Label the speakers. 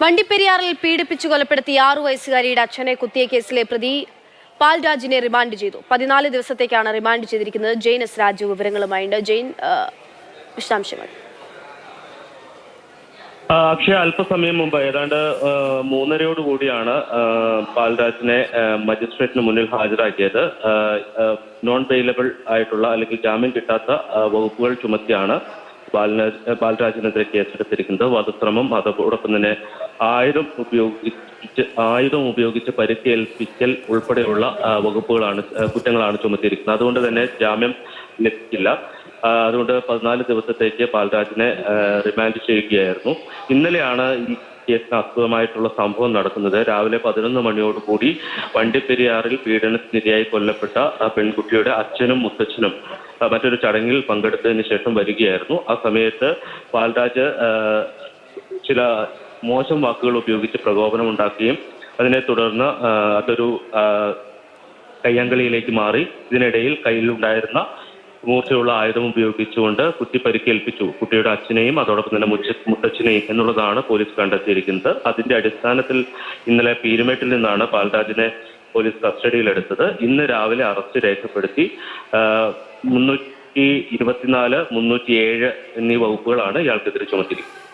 Speaker 1: വണ്ടിപ്പെരിയാറിൽ പീഡിപ്പിച്ചു കൊലപ്പെടുത്തിയ ആറു വയസ്സുകാരിയുടെ അച്ഛനെ കുത്തിയ കേസിലെ പ്രതി പാൽരാജിനെ റിമാൻഡ് ചെയ്തു. പതിനാല് ദിവസത്തേക്കാണ് റിമാൻഡ് ചെയ്തിരിക്കുന്നത്. ജെയിൻ എസ് രാജു വിവരങ്ങളുമായുണ്ട്. ജെയിൻ വിശദാംശങ്ങൾ.
Speaker 2: അക്ഷയ അല്പസമയം മുമ്പ് ഏതാണ്ട് മൂന്നരയോടുകൂടിയാണ് മൂന്നരയോട് കൂടിയാണ് മജിസ്ട്രേറ്റിന് മുന്നിൽ ഹാജരാക്കിയത്. നോൺ ബെയിലബിൾ ആയിട്ടുള്ള അല്ലെങ്കിൽ ജാമ്യം കിട്ടാത്ത വകുപ്പുകൾ ചുമത്തിയാണ് ബാലന ബാലരാജിനെതിരെ കേസെടുത്തിരിക്കുന്നത് വധശ്രമം. അതോടൊപ്പം തന്നെ ആയുധം ഉപയോഗിച്ച് ആയുധം ഉപയോഗിച്ച് പരിക്കേൽപ്പിക്കൽ ഉൾപ്പെടെയുള്ള വകുപ്പുകളാണ് കുറ്റങ്ങളാണ് ചുമത്തിയിരിക്കുന്നത്. അതുകൊണ്ട് തന്നെ ജാമ്യം ലഭിക്കില്ല അതുകൊണ്ട് പതിനാല് ദിവസത്തേക്ക് ബാലരാജിനെ റിമാൻഡ് ചെയ്യുകയായിരുന്നു. ഇന്നലെയാണ് കേസിന് ആസ്പദമായിട്ടുള്ള സംഭവം നടക്കുന്നത്. രാവിലെ പതിനൊന്ന് മണിയോടുകൂടി വണ്ടിപ്പെരിയാറിൽ പീഡനത്തിനിരയായി കൊല്ലപ്പെട്ട ആ പെൺകുട്ടിയുടെ അച്ഛനും മുത്തച്ഛനും മറ്റൊരു ചടങ്ങിൽ പങ്കെടുത്തതിന് ശേഷം വരികയായിരുന്നു. ആ സമയത്ത് പാൽരാജ് ചില മോശം വാക്കുകൾ ഉപയോഗിച്ച് പ്രകോപനം ഉണ്ടാക്കുകയും അതിനെ തുടർന്ന് അതൊരു കയ്യാങ്കളിയിലേക്ക് മാറി. ഇതിനിടയിൽ കയ്യിലുണ്ടായിരുന്ന മൂർച്ചയുള്ള ആയുധം ഉപയോഗിച്ചുകൊണ്ട് കുട്ടി പരിക്കേൽപ്പിച്ചു. കുട്ടിയുടെ അച്ഛനെയും അതോടൊപ്പം തന്നെ മുച്ച മുത്തച്ഛനെയും എന്നുള്ളതാണ് പോലീസ് കണ്ടെത്തിയിരിക്കുന്നത്. അതിന്റെ അടിസ്ഥാനത്തിൽ ഇന്നലെ പീരുമേട്ടിൽ നിന്നാണ് പാൽരാജിനെ പോലീസ് കസ്റ്റഡിയിലെടുത്തത്. ഇന്ന് രാവിലെ അറസ്റ്റ് രേഖപ്പെടുത്തി. മുന്നൂറ്റി ഇരുപത്തിനാല് മുന്നൂറ്റി ഏഴ് എന്നീ വകുപ്പുകളാണ് ഇയാൾക്കെതിരെ ചുമത്തിയിരിക്കുന്നത്.